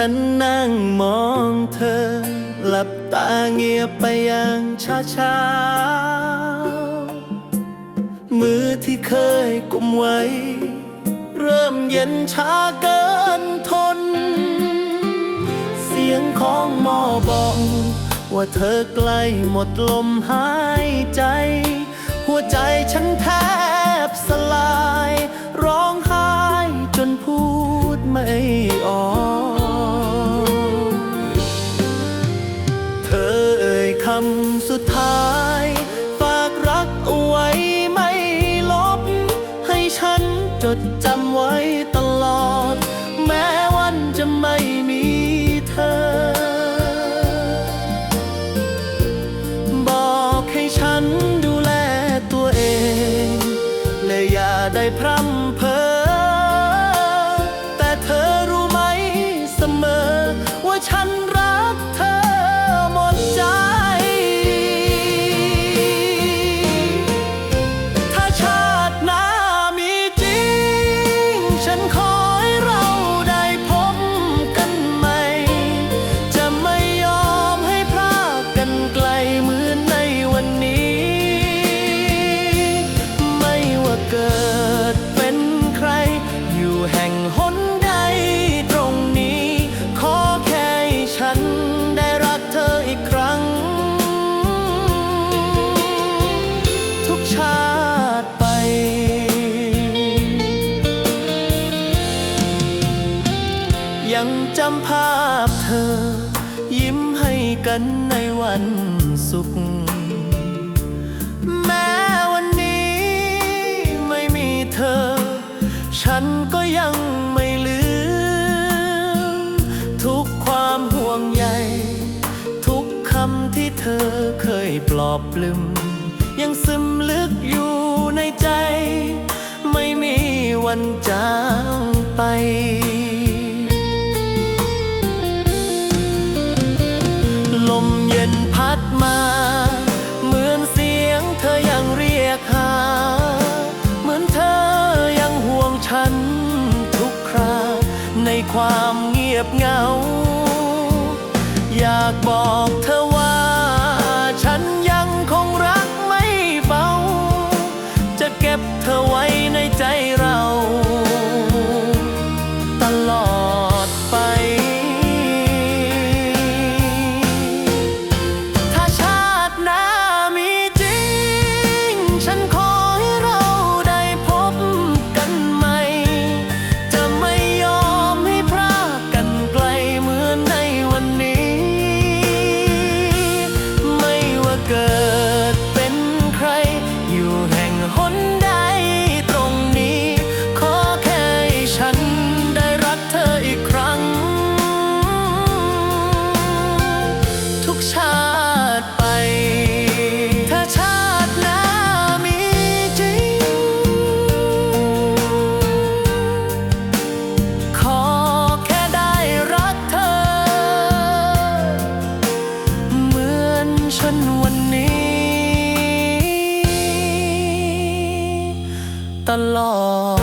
ฉันนั่งมองเธอ หลับตาเงียบไปอย่างช้าช้าๆมือที่เคยกุมไว้ เริ่มเย็นช้าเกินทน เสียงของหมอบอกว่าเธอใกล้หมดลมหาย ดจำไว้ตลอด แม้วันจะไม่มีเธอ บอกให้ฉันดูแลตัวเอง และอย่าได้พร่ำเพ้อแต่เธอรู้ไหมเสมอว่าฉัน จำภาพเธอ ยิ้มให้กันในวันสุข แม้วันนี้ไม่มีเธอ ฉันก็ยังไม่ลืม ทุกความห่วงใย ทุกคำที่เธอเคยปลอบปลืมยังซึมลึกอยู่ในใจ ไม่มีวันจางไป เย็นพัดมา เหมือนเสียงเธอยังเรียกหา เหมือนเธอยังห่วงฉันทุกครา ในความเงียบเหงา อยากบอกเธอว่า the law.